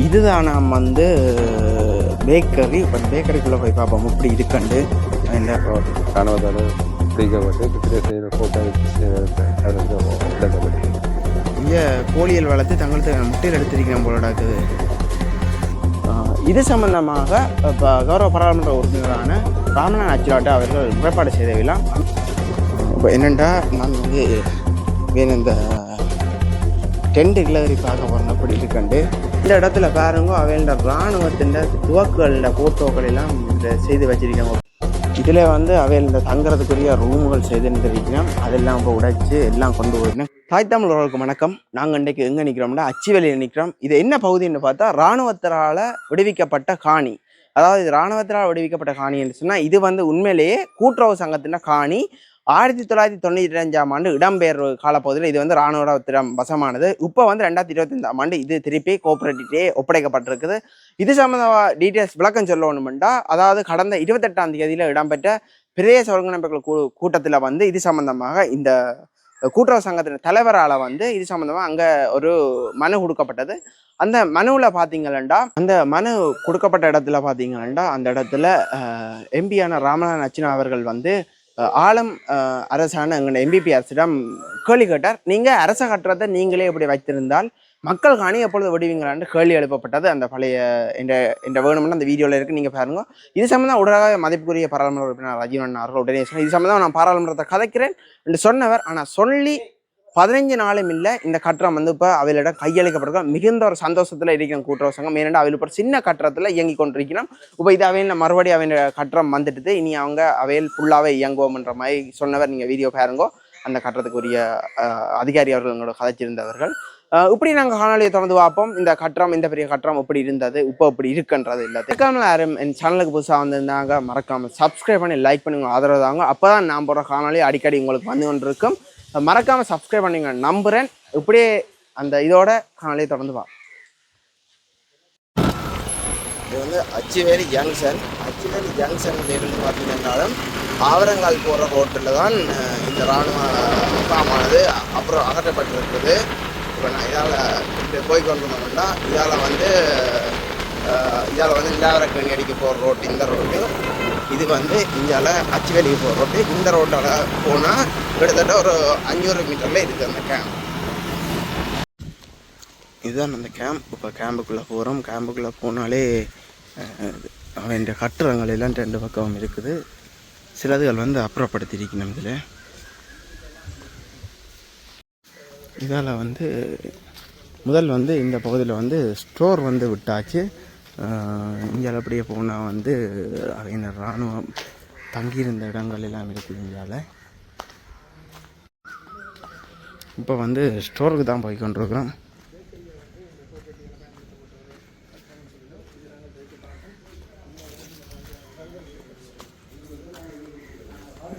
இதுதான் நாம் வந்து பேக்கரி இப்போ பேக்கரிக்குள்ளே போய் பார்ப்போம். இப்படி இருக்கண்டு ஃபோட்டோ எடுக்கப்பட்டு இங்கே கோழியல் வளர்த்து தங்களுக்கு முட்டையில் எடுத்திருக்கிறேன் போல இருக்குது ஆஹ் இது சம்பந்தமாக இப்போ கௌரவ பாராளுமன்ற உறுப்பினரான ராமநாத் அச்சிலாட்டு அவர்கள் முறைப்பாடு செய்தவில்லாம் இப்போ என்னென்னா நான் வந்து வேணும் இந்த டென்ட் கிளறி பார்க்க போகிறேன் அப்படி இருக்கண்டு இந்த இடத்துல பாருங்க அவையோட இராணுவத்தின் துவக்குகளோட போட்டோக்கள் எல்லாம் செய்து வச்சிருக்காங்க. இதில் வந்து அவையில் தங்குறதுக்குரிய ரூம்கள் செய்துன்னு இருக்கிறோம் அதெல்லாம் இப்போ உடைச்சு எல்லாம் கொண்டு போயிருந்தேன் தாய் தமிழர்களுக்கு வணக்கம். நாங்கள் இன்றைக்கு எங்கே நிற்கிறோம்னா அச்சிவெளியில் நிற்கிறோம் இது என்ன பகுதின்னு பார்த்தா இராணுவத்தினால் விடுவிக்கப்பட்ட காணி. அதாவது இது இராணுவத்தினால் விடுவிக்கப்பட்ட காணின்னு சொன்னால் இது வந்து உண்மையிலேயே கூட்டுறவு சங்கத்தின காணி. ஆயிரத்தி தொள்ளாயிரத்தி தொண்ணூற்றி அஞ்சாம் ஆண்டு இடம்பெயர்வு காலப்பகுதியில் இது வந்து இராணுவத்திடம் வசமானது. இப்போ வந்து ரெண்டாயிரத்தி இருபத்தஞ்சாம் ஆண்டு இது திருப்பி கோஆபரேட்டிவ்டே ஒப்படைக்கப்பட்டிருக்குது. இது சம்மந்தமாக டீட்டெயில்ஸ் விளக்கம் சொல்லணுமெண்டா அதாவது கடந்த இருபத்தெட்டாம் தேதியில் இடம்பெற்ற பிரதேச ஒருங்கிணைப்புகள் கூ கூட்டத்தில் வந்து இது சம்பந்தமாக இந்த கூட்டுறவு சங்கத்தின் தலைவரால் வந்து இது சம்மந்தமாக அங்கே ஒரு மனு கொடுக்கப்பட்டது. அந்த மனுவில் பார்த்தீங்களா அந்த மனு கொடுக்கப்பட்ட இடத்துல பார்த்தீங்களா அந்த இடத்துல எம்பியான ராமநாதன் அச்சினா அவர்கள் வந்து ஆலம் அரசான எங்கள் எம்பிபி அரசிடம் கேள்வி கேட்டார். நீங்கள் அரச கட்டுறதை நீங்களே இப்படி வைத்திருந்தால் மக்கள் காணி எப்பொழுது விடுவீங்களான்னு கேள்வி எழுப்பப்பட்டது. அந்த பழைய இந்த இந்த வேணும்னு அந்த வீடியோவில் இருக்குது நீங்கள் பாருங்க. இது சம்மந்தம் உடனாக மதிப்புக்குரிய பாராளுமன்ற உறுப்பினர் ரஜீவன் அவர்கள் உடனே சொன்னார். இது சம்மந்தம் நான் பாராளுமன்றத்தை கதைக்கிறேன் என்று சொன்னவர். ஆனால் சொல்லி பதினஞ்சு நாளும் இல்லை இந்த கட்டடம் வந்து இப்போ அவளிடம் கையளிக்கப்பட்டிருக்கோம் மிகுந்த ஒரு சந்தோஷத்தில் இருக்கிற கூட்டுறவு சங்கம். ஏனென்றால் அவையில் இப்போ சின்ன கட்டத்தில் இயங்கி கொண்டிருக்கிறோம். இப்போ இது அவையில் மறுபடியும் அவையின் கட்டடம் வந்துட்டு இனி அவங்க அவையில் ஃபுல்லாகவே இயங்குவோம்ன்ற மாதிரி சொன்னவர் நீங்கள் வீடியோ பாருங்கோ. அந்த கட்டடத்துக்குரிய அதிகாரி அவர்கள் எங்களோட கதைச்சிருந்தவர்கள். இப்படி நாங்கள் காணொலியை தொடர்ந்து பார்ப்போம். இந்த கட்டடம் இந்த பெரிய கட்டடம் எப்படி இருந்தது இப்போ இப்படி இருக்குன்றது இல்லை மறக்காமல் யாரும் என் சேனலுக்கு புதுசாக வந்திருந்தாங்க மறக்காமல் சப்ஸ்கிரைப் பண்ணி லைக் பண்ணி உங்களுக்கு ஆதரவு தாங்க. அப்போ தான் நான் போடுற காணொலி அடிக்கடி உங்களுக்கு வந்து கொண்டிருக்கும். மறக்காமல் சப்ஸ்கிரைப் பண்ணிங்க. நம்புகிறேன் இப்படியே அந்த இதோட காலையை தொடர்ந்து வா இது வந்து அச்சுவேலி ஜங்ஷன் அச்சுவேலி ஜங்ஷன் இருந்து பார்த்தீங்கன்னாலும் ஆவரங்கால் போகிற ரோட்டில் தான் இந்த இராணுவ முகாமானது அப்புறம் அகற்றப்பட்டிருக்குது. இப்போ நான் இதால் இப்படி போய் கொண்டிருந்தோம்னா இதால் வந்து இதால் வந்து இல்லாவரக்கணி அடிக்க போகிற ரோட்டு இந்த ரோட்டு இது வந்து இந்தியாவில் அச்சுவேலிக்கு போகிற ரோட்டு இந்த ரோட்டால் போனால் கிட்டத்தட்ட ஒரு அஞ்சூறு மீட்டரில் இருக்குது அந்த கேம்ப் இதுதான் அந்த கேம்ப் இப்போ கேம்புக்குள்ளே போகிறோம் கேம்புக்குள்ளே போனாலே அவன் கட்டுறங்கள் எல்லாம் ரெண்டு பக்கம் இருக்குது. சிலதுகள் வந்து அப்புறப்படுத்தியிருக்கணும் இதில். இதால் வந்து முதல் வந்து இந்த பகுதியில் வந்து ஸ்டோர் வந்து விட்டாச்சு. இங்கே அப்படியே போனால் வந்து இந்த இராணுவம் தங்கியிருந்த இடங்கள் எல்லாம் இருக்குது இந்தியாவில். இப்போ வந்து ஸ்டோருக்கு தான் போய் கொண்டிருக்கிறோம்.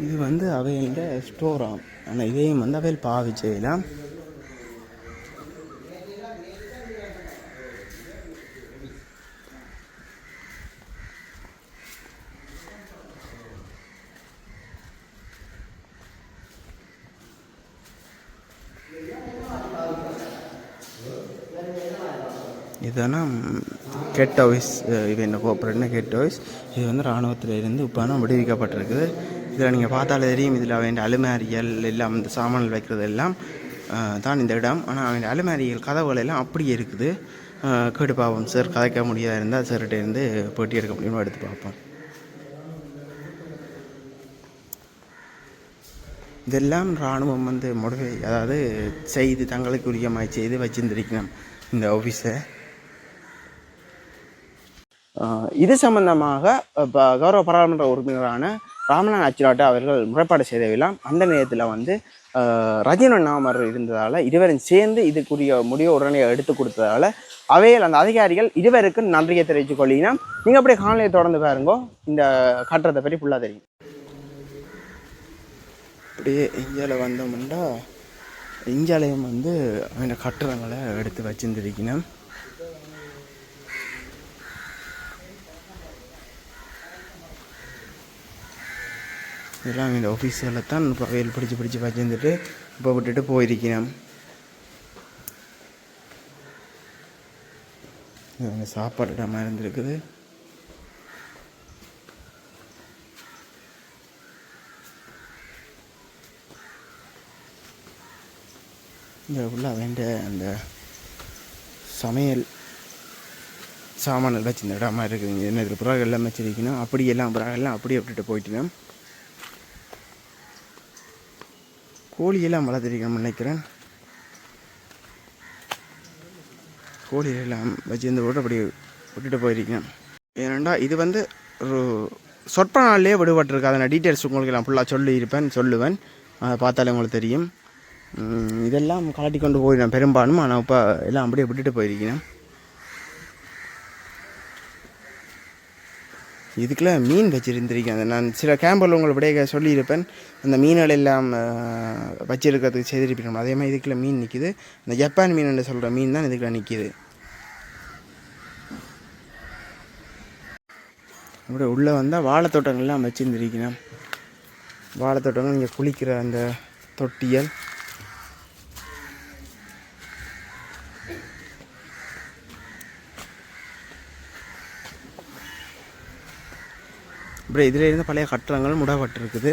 இது வந்து அவையில ஸ்டோராம் ஆனால் இதையும் வந்து அவையில் பாவி செய்யலாம் இதெல்லாம் கெட் ஆஃபீஸ் இது என்ன கோஆப்ரேட்னா கெட் ஆஃபீஸ் இது வந்து இராணுவத்தில் இருந்து இப்போ தான் விடுவிக்கப்பட்டிருக்குது. இதில் நீங்கள் பார்த்தாலே தெரியும் இதில் அவன் அலுமாரியல் எல்லாம் இந்த சாமான்கள் வைக்கிறது எல்லாம் தான் இந்த இடம். ஆனால் அவன் அலுமாரியல் கதவுகள் எல்லாம் அப்படியே இருக்குது. கேட்டு பார்ப்போம் சார் கதைக்க முடியாத இருந்தால் சார்கிட்ட இருந்து போட்டி எடுக்க முடியுமா எடுத்து பார்ப்போம். இதெல்லாம் இராணுவம் வந்து முடிவு அதாவது செய்து தங்களுக்கு உரியமாய் செய்து வச்சிருந்திருக்கணும் இந்த ஆஃபீஸை இது சம்பந்தமாக இப்போ கௌரவ பாராளுமன்ற உறுப்பினரான ராமநாத் அச்சிலாட்டு அவர்கள் முறைப்பாடு செய்தவையெல்லாம் அந்த நேரத்தில் வந்து அஹ், நாமர் இருந்ததால் இருவரும் சேர்ந்து இதுக்குரிய முடிவை உடனே எடுத்து கொடுத்ததால அவையில் அந்த அதிகாரிகள் இருவருக்கும் நன்றியை தெரிவித்துக் கொள்ளினா நீங்கள் அப்படியே காணொலியை தொடர்ந்து பாருங்கோ. இந்த கட்டுறதை பற்றி ஃபுல்லாக தெரியும். அப்படியே இந்தியாவில் வந்தோம்னா இந்தியாலயம் வந்து அந்த கட்டுறங்களை எடுத்து வச்சுருந்துருக்கணும். இதெல்லாம் இந்த ஆஃபீஸில் தான் இப்போ வெயில் பிடிச்சி பிடிச்சி வச்சிருந்துட்டு இப்போ விட்டுட்டு போயிருக்கிறேன் இது வந்து சாப்பாடு இடமா இருந்திருக்குது. இந்த உள்ள வேண்ட அந்த சமையல் சாமான் எல்லாம் சின்ன இடமா இருக்குது. என்ன இதில் புறாக எல்லாம் வச்சிருக்கணும். அப்படி எல்லாம் புறாக எல்லாம் அப்படியே விட்டுட்டு போயிட்டுனோம் கோழியெல்லாம் வளர்த்துருக்கணும்னு நினைக்கிறேன். கோழி எல்லாம் இந்த போட்டு அப்படியே விட்டுட்டு போயிருக்கேன். ஏனண்டா இது வந்து ஒரு சொற்ப நாள்லேயே விடுபட்டிருக்கு. அதை நான் டீட்டெயில்ஸ் உங்களுக்கு நான் ஃபுல்லாக சொல்லியிருப்பேன் சொல்லுவேன். அதை பார்த்தாலே உங்களுக்கு தெரியும். இதெல்லாம் கலட்டி கொண்டு போயிடும் பெரும்பாலும். ஆனால் இப்போ எல்லாம் அப்படியே விட்டுட்டு போயிருக்கேன். இதுக்கெல்லாம் மீன் வச்சிருந்திருக்கேன். அதை நான் சில கேம்பில் உங்களை விடைய சொல்லியிருப்பேன். அந்த மீன்கள் எல்லாம் வச்சுருக்கிறதுக்கு வச்சிருக்கிறதுக்கு செய்திருப்பேன் அதே மாதிரி இதுக்குள்ள மீன் நிற்கிது அந்த ஜப்பான் மீன் சொல்கிற மீன் தான் இதுக்குள்ள நிற்கிது அப்படியே உள்ளே வந்தால் வாழைத்தோட்டங்கள்லாம் வச்சுருந்துருக்கணும் வாழைத்தோட்டங்கள் நீங்கள் குளிக்கிற அந்த தொட்டியல் அப்புறம் இதில் இருந்த பழைய கட்டடங்கள் முடப்பட்டிருக்குது.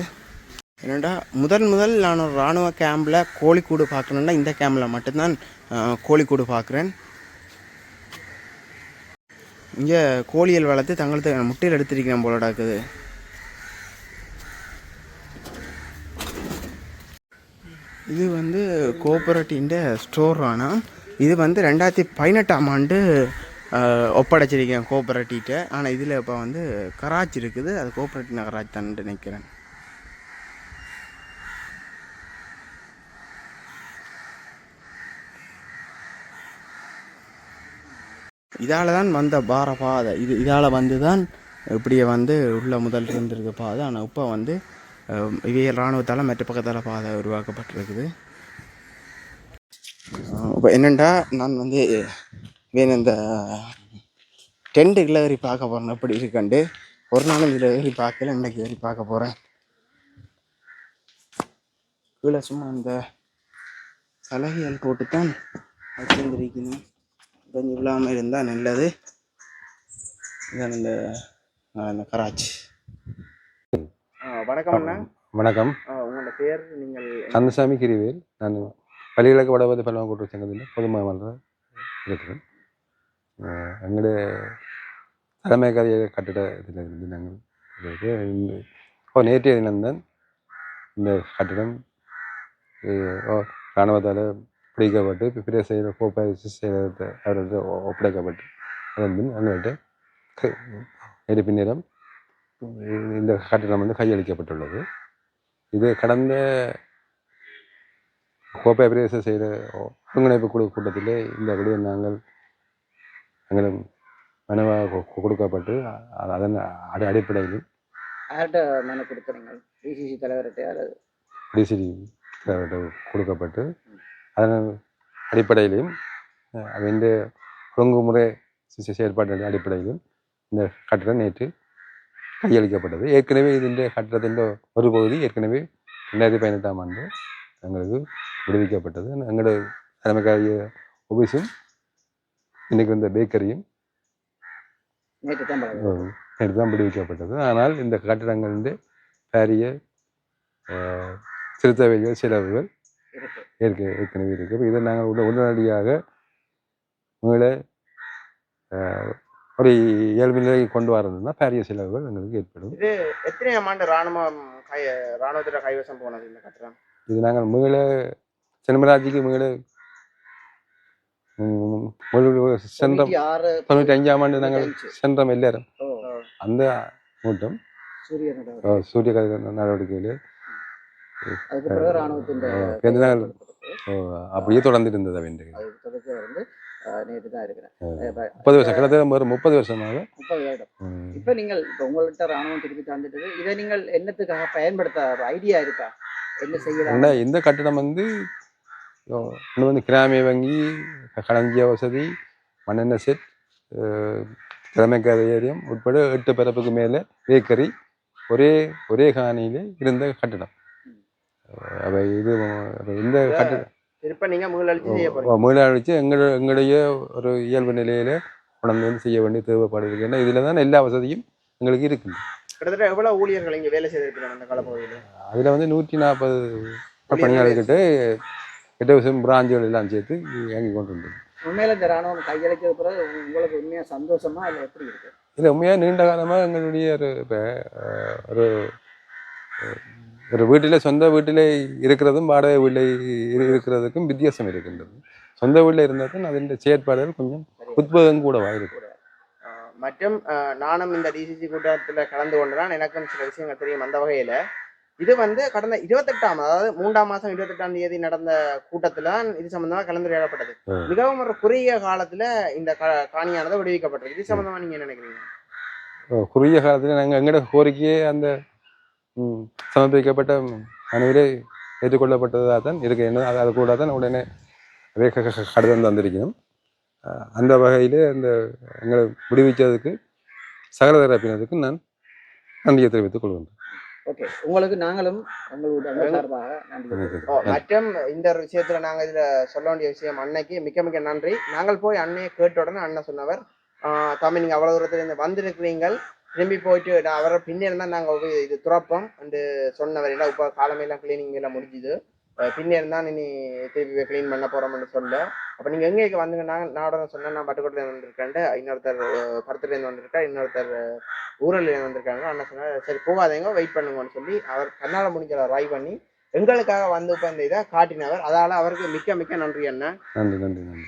என்னடா முதல் முதல் நான் ஒரு இராணுவ கேம்பில் கோழிக்கூடு பார்க்கணுன்னா இந்த கேம்பில் மட்டும்தான் கோழிக்கூடு பார்க்குறேன். இங்கே கோழிகள் வளர்த்து தங்களுக்கு முட்டையில் எடுத்திருக்கிறேன் போலடா இருக்குது. இது வந்து கோஆபரேட்டிவ்ட ஸ்டோர் ஆனால் இது வந்து ரெண்டாயிரத்தி பதினெட்டாம் ஆண்டு ஒப்படைச்சிருக்கேன் கோஆப்ரேட்டிகிட்ட ஆனால் இதில் இப்போ வந்து கராச்சி இருக்குது. அது கோஆப்ரேட்டிவ் நகராட்சி தான் நினைக்கிறேன். இதால் தான் வந்த பார பாதை. இது இதால் வந்து தான் இப்படியே வந்து உள்ள முதல் இருந்திருக்க பாதை. ஆனால் இப்போ வந்து இவைய இராணுவத்தால் மற்ற பக்கத்தால் பாதை உருவாக்கப்பட்டிருக்குது. இப்போ என்னென்னா நான் வந்து வேணும் இந்த டென்ட்டுக்குள்ள ஏறி பார்க்க போகிறேன் எப்படி இருக்கண்டு ஒரு நாளும் இதில் ஏறி பார்க்கல இன்னைக்கு ஏறி பார்க்க போகிறேன் கீழே சும்மா இந்த சலகைகள் போட்டு தான் வச்சிருந்திருக்கணும். கொஞ்சம் இல்லாமல் இருந்தால் நல்லது. இதான் இந்த ஆ, இந்த கராச்சி. வணக்கம் அண்ணா. வணக்கம். உங்களோட பேர் நீங்கள் கந்தசாமி கிரிவேல். நான் பள்ளிகளுக்கு வடபதி பல்லவ கூட்டுறவு சங்கத்தில் பொதுமகமாக இருக்கிறேன். ഞങ്ങളുടെ எங்களுடைய കട്ടിട கதைய ഞങ്ങൾ ഓ இருந்து நாங்கள் இந்த கட்டிடம் இராணுவத்தால் பிடிக்கப்பட்டு பிற செய்கிற கோப்பை செயலகத்தை அவர்கிட்ட ஒப்படைக்கப்பட்டு அதன் பின் எங்கள்கிட்ட க- நேற்று பின்னிடம் இந்த கட்டிடம் வந்து கையளிக்கப்பட்டுள்ளது இது கடந்த கோப்பை பிரதேச செய்கிற ஒருங்கிணைப்பு குழு கூட்டத்தில் இந்த விடயம் நாங்கள் எங்களுக்கு மனவாக கொடுக்கப்பட்டு அதன் அடி அடிப்படையில் யார்கிட்ட மனு கொடுக்குறீங்க? டிசிசி தலைவர்கிட்டயா அல்லது? டிசிசி தலைவர்கிட்ட கொடுக்கப்பட்டு அதன் அடிப்படையிலும் அவன் ஒழுங்குமுறை செயற்பாட்டின் அடிப்படையிலும் இந்த கட்டடம் நேற்று கையளிக்கப்பட்டது. ஏற்கனவே இதில் கட்டடத்தின் ஒரு பகுதி ஏற்கனவே ரெண்டாயிரத்தி பதினெட்டாம் ஆண்டு எங்களுக்கு விடுவிக்கப்பட்டது. எங்களோட தலைமைக்காரிய ஆஃபீஸும் இன்னைக்கு வந்த பேக்கரியும் நேற்று தான் தான் விடுவிக்கப்பட்டது. ஆனால் இந்த கட்டிடங்களின் பாரிய அஹ், திருத்தவைகள் செலவுகள் இருக்கு ஏற்கனவே இருக்கு. அப்ப இதை நாங்கள் உட உடனடியாக உங்களை ஒரு இயல்பு நிலைக்கு கொண்டு வரணும்னா பாரிய செலவுகள் எங்களுக்கு ஏற்படும். இது எத்தனையாம் ஆண்டு ராணுவம் கை ராணுவத்திட்ட கைவசம் போனது இந்த கட்டிடம்? இது நாங்கள் மீள சினிமராஜிக்கு மீள சென்ற தொண்ணூற்றி அஞ்சாம் ஆண்டு நாங்கள். சென்றோம் எல்லாரும். அந்த கூட்டம். சூரிய நடவடிக்கையில். அப்படியே தொடர்ந்து இருந்தது அவன் முப்பது வருஷம் கிட்டத்தட்ட ஒரு முப்பது வருஷமாக. இப்போ நீங்கள் உங்கள்கிட்ட ராணுவம் திருப்பி தந்துட்டு இதை நீங்கள் என்னத்துக்காக பயன்படுத்த ஐடியா இருக்கா? என்ன செய்யலாம்? இந்த கட்டடம் வந்து இன்னும் வந்து கிராமிய வங்கி களஞ்சிய வசதி மண்ணெண்ணெய் செட் திறமைக்கார ஏரியம் உட்பட எட்டு பரப்புக்கு மேலே பேக்கரி ஒரே ஒரே காணியிலே இருந்த கட்டடம். அப்ப இது இந்த கட்டடம் திருப்ப நீங்க மீளழிச்சு செய்ய போறீங்க. மீளாழிச்சு எங்கள எங்களுடைய ஒரு இயல்பு நிலையில உணர்ந்து வந்து செய்ய வேண்டிய தேவைப்பாடு இருக்குது ஏன்னா இதில் தான் எல்லா வசதியும் எங்களுக்கு இருக்குது. கிட்டத்தட்ட எவ்வளவு ஊழியர்கள் இங்க வேலை செய்திருக்கிறாங்க அந்த காலப்பகுதியில்? அதில் வந்து நூற்றி நாற்பது பணியாளர்கிட்ட எட்டு வருஷம் பிராஞ்சுகள் எல்லாம் சேர்த்து இயங்கி கொண்டு வந்தது. உண்மையில இந்த ராணுவம் கையளிச்சது பிறகு உங்களுக்கு உண்மையா சந்தோஷமா இல்லை எப்படி இருக்கு? இது உண்மையாக நீண்ட காலமாக எங்களுடைய ஒரு இப்போ ஒரு ஒரு வீட்டில் சொந்த வீட்டில் இருக்கிறதும் வாடகை வீட்டில் இரு- இருக்கிறதுக்கும் வித்தியாசம் இருக்கின்றது. சொந்த வீட்டில் இருந்தால் தான் அதன் செயற்பாடுகள் கொஞ்சம் உத்வேகம் கூடவாக இருக்கும் மற்றும் நானும் இந்த டிசிசி கூட்டத்தில் கலந்து கொண்டுதான் எனக்கும் சில விஷயங்கள் தெரியும் அந்த வகையில. இது வந்து கடந்த இருபத்தெட்டாம் அதாவது மூன்றாம் மாசம் இருபத்தெட்டாம் தேதி நடந்த கூட்டத்துல இது சம்பந்தமா கலந்துரையாடப்பட்டது. மிகவும் ஒரு குறுகிய காலத்துல இந்த காணியானது விடுவிக்கப்பட்டிருக்கு. இது சம்பந்தமா நீங்க என்ன நினைக்கிறீங்க? குறுகிய காலத்தில் நாங்கள் எங்களோட கோரிக்கையே அந்த சமர்ப்பிக்கப்பட்ட மனுவிலே ஏற்றுக்கொள்ளப்பட்டதாக தான் இருக்கு. என்ன அது- கூட தான் உடனே அதே க- க- கடிதம் தந்திருக்கணும் அந்த வகையில் அந்த எங்களை விடுவித்ததுக்கு சகல தரப்பினருக்கு நான் நன்றியை தெரிவித்துக் கொள்கின்றேன். ஓகே. உங்களுக்கு நாங்களும் சார்பாக. ஓ, மற்றும் இந்த விஷயத்துல நாங்க இதுல சொல்ல வேண்டிய விஷயம் அன்னைக்கு மிக்க மிக்க நன்றி. நாங்கள் போய் அன்னையை கேட்ட உடனே அண்ணன் சொன்னவர் ஆஹ் தம்பி நீங்க அவ்வளவு தூரத்துல இருந்து வந்திருக்கிறீங்கள். திரும்பி போயிட்டு நான் அவரை பின்னே இருந்தா நாங்க போய் இது துறப்போம். என்று சொன்னவர். இல்லை இப்போ காலமையெல்லாம் கிளீனிங் எல்லாம் முடிஞ்சுது. அஹ் பின்னே இருந்தா இனி திருப்பி க்ளீன் பண்ண போறோம்னு சொல்ல. அப்ப நீங்க எங்க வந்துங்க? நான் உடனே சொன்னேன் நான் பட்டுக்கோட்டையில வந்திருக்கேன் இன்னொருத்தர் பருத்திலேருந்து வந்திருக்கார் இன்னொருத்தர் ஊரில் வந்திருக்காங்க. அண்ணன் சொன்னார் சரி போகாதீங்க வெயிட் பண்ணுங்கன்னு சொல்லி அவர் கண்ணால முடிஞ்ச ட்ரை பண்ணி எங்களுக்காக வந்து இப்போ இந்த இதை காட்டினவர் அதால அவருக்கு மிக்க மிக்க நன்றி அண்ணன் நன்றி நன்றி நன்றி.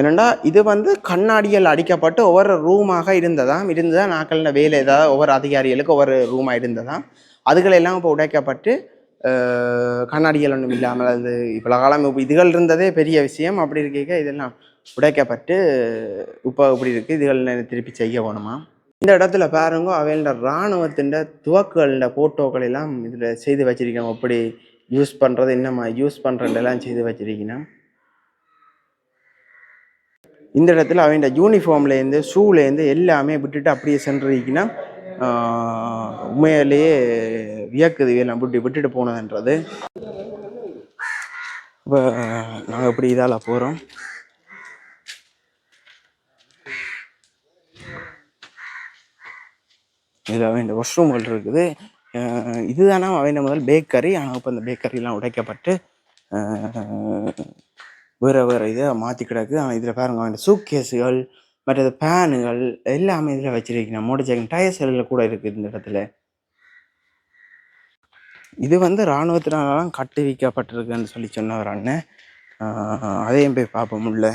என்னண்டா இது வந்து கண்ணாடிகள் அடிக்கப்பட்டு ஒவ்வொரு ரூமாக இருந்ததாம். இருந்ததா நாட்களில் வேலை ஏதாவது ஒவ்வொரு அதிகாரிகளுக்கு ஒவ்வொரு ரூமாக இருந்ததாம். அதுகள் எல்லாம் இப்போ உடைக்கப்பட்டு கண்ணாடிகள் ஒன்றும் இல்லாமல் அது இவ்வளோ காலம் இப்போ இதுகள் இருந்ததே பெரிய விஷயம். அப்படி இருக்க இதெல்லாம் உடைக்கப்பட்டு இப்போ இப்படி இருக்குது இதுகள் திருப்பி செய்ய வேணுமா இந்த இடத்துல பாருங்க அவையோட இராணுவத்தின் துவக்குகள ஃபோட்டோக்கள் எல்லாம் இதில் செய்து வச்சிருக்கோம் எப்படி யூஸ் பண்ணுறது என்னம்மா யூஸ் பண்ணுறதெல்லாம் செய்து வச்சிருக்கணும் இந்த இடத்துல அவன் யூனிஃபார்ம்லேருந்து ஷூலேருந்து எல்லாமே விட்டுட்டு அப்படியே சென்றிருக்கினா உண்மையிலேயே வியக்குது எல்லாம் விட்டு விட்டுட்டு போனதுன்றது. இப்போ நாங்கள் இப்படி இதால் போகிறோம் இதில் அவன் வாஷ்ரூம்கள் இருக்குது. இதுதானா? அவன் முதல் பேக்கரி ஆனால் இப்போ அந்த பேக்கரிலாம் உடைக்கப்பட்டு வேறு வேறு இதை மாற்றி கிடக்கு. ஆனால் இதில் பாருங்க அவன் சூக்கேஸுகள் மற்றது பேனுகள் எல்லாமே இதில் வச்சுருக்கீங்க. மோட்டர் சைக்கிள் டயர் செல்லில் கூட இருக்குது இந்த இடத்துல. இது வந்து இராணுவத்தினாலாம் கட்டு வைக்கப்பட்டிருக்குன்னு சொல்லி சொன்னவர் அண்ணன். அதையும் போய் பார்ப்போம் உள்ள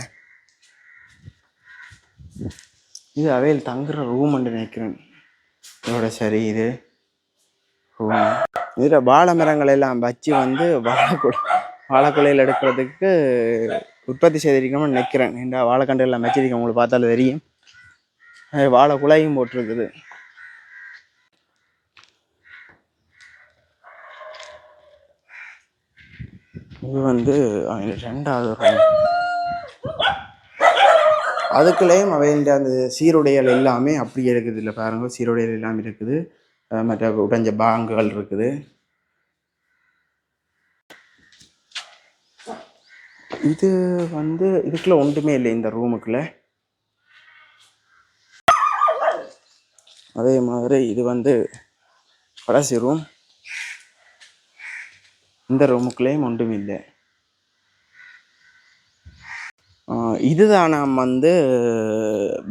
இது அவையில் தங்குற என்று நினைக்கிறேன். இதோட சரி இது. இதில் வாழை மரங்கள் எல்லாம் வச்சு வந்து வாழைக்குலை வாழைக்குலையில் எடுக்கிறதுக்கு உற்பத்தி செய்திருக்கணும்னு நினைக்கிறேன். இந்த வாழைக்கண்டு எல்லாம் வச்சிருக்கேன் உங்களுக்கு பார்த்தாலும் தெரியும். அது வாழை குலையும் போட்டிருக்குது. இது வந்து ரெண்டாவது அதுக்குள்ளேயும் அவைண்ட அந்த சீருடைகள் எல்லாமே அப்படியே இருக்குது. இல்லை பாருங்க சீருடைகள் எல்லாம் இருக்குது. மற்ற உடைஞ்ச பாங்குகள் இருக்குது. இது வந்து இதுக்குள்ள ஒன்றுமே இல்லை இந்த ரூமுக்குள்ள. அதே மாதிரி இது வந்து கடைசி ரூம். இந்த ரூமுக்குள்ளேயும் ஒன்றும் இல்லை. இதுதான் நாம் வந்து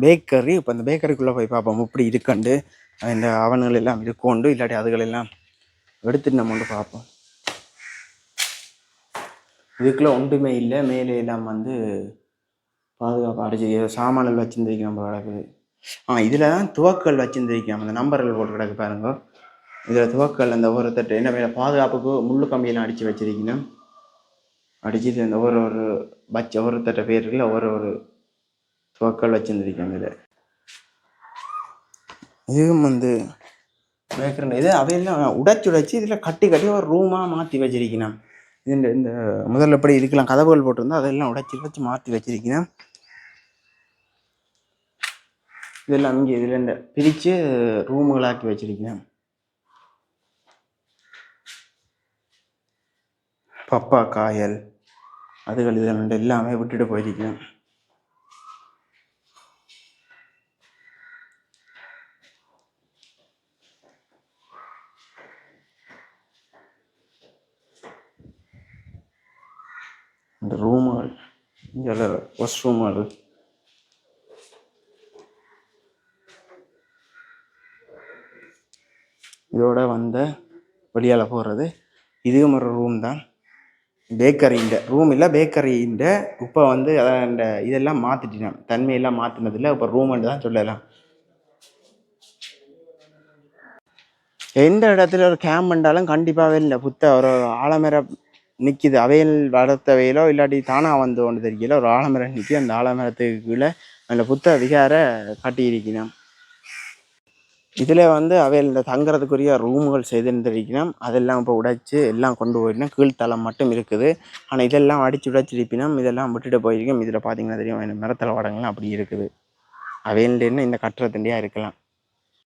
பேக்கரி இப்போ அந்த பேக்கரிக்குள்ளே போய் பார்ப்போம் இப்படி இருக்கண்டு. இந்த அவன்கள் எல்லாம் இருக்கோண்டு இல்லாட்டி அதுகளெல்லாம் எடுத்துட்டு நம்ம வந்து பார்ப்போம் இதுக்குள்ளே ஒன்றுமே இல்லை. மேலே எல்லாம் வந்து பாதுகாப்பு அடிச்சு சாமான்கள் வச்சுருந்துருக்கோம் நம்ம கிடக்குது ஆ இதில் தான் துவக்கல் வச்சுருந்துருக்கோம் அந்த நம்பர்கள் போட்டு கிடக்கு பாருங்க. இதில் துவக்கல் அந்த ஒரு தட்டு என்ன மேலே பாதுகாப்புக்கு முள்ளு கம்பியெல்லாம் அடித்து வச்சுருக்கணும். அடிச்சுட்டு அந்த ஒரு ஒரு வச்ச ஒரு பேரில் ஒரு ஒரு துவக்கல் வச்சுருந்துருக்காங்க இதில் இதுவும் வந்து வேக்கிற இது அவையெல்லாம் உடைச்சு உடைச்சு இதில் கட்டி கட்டி ஒரு ரூமாக மாற்றி வச்சிருக்கணும் இது இந்த முதல்ல எப்படி இருக்கலாம் கதவுகள் போட்டிருந்தா அதெல்லாம் உடைச்சி உடைச்சி மாற்றி வச்சிருக்கணும் இதெல்லாம் இங்கே இதில் இந்த பிரித்து ரூமுகளாக்கி வச்சிருக்கணும் பப்பா காயல் அது கழுதலுண்டு எல்லாமே விட்டுட்டு போயிருக்கேன் இந்த ரூமால் இங்கே வாஷ் ரூமால் இதோட வந்த வெளியால் போகிறது இதுவும் ஒரு ரூம் தான். பேக்கரின்ற ரூம் இல்லை பேக்கரின்ற இப்போ வந்து அதான் இதெல்லாம் மாற்றிட்டேன் தன்மையெல்லாம் மாற்றினதில்ல இப்போ ரூம்னு தான் சொல்லலாம். எந்த இடத்துல ஒரு கேம்ப் பண்ணாலும் கண்டிப்பாகவே இல்லை. புத்த ஒரு ஆலமரம் நிற்கிது அவையல் வளர்த்தவையிலோ இல்லாட்டி தானாக வந்து ஒன்று தெரியல ஒரு ஆலமரம் நிற்கி அந்த ஆலமரத்துக்கு கீழே அந்த புத்த விகார காட்டியிருக்கிறான். இதில் வந்து அவையில் இந்த தங்குறதுக்குரிய ரூம்கள் செய்திருந்திருக்கணும் அதெல்லாம் இப்போ உடைச்சு எல்லாம் கொண்டு போயிடணும் கீழ்த்தளம் மட்டும் இருக்குது. ஆனால் இதெல்லாம் அடித்து உடைச்சிருப்பினோம் இதெல்லாம் விட்டுட்டு போயிருக்கோம். இதில் பார்த்தீங்கன்னா தெரியும் இந்த மரத்தள வடங்கள்லாம் அப்படி இருக்குது. அவையிலேருந்து இந்த கட்டுறதுண்டியாக இருக்கலாம்.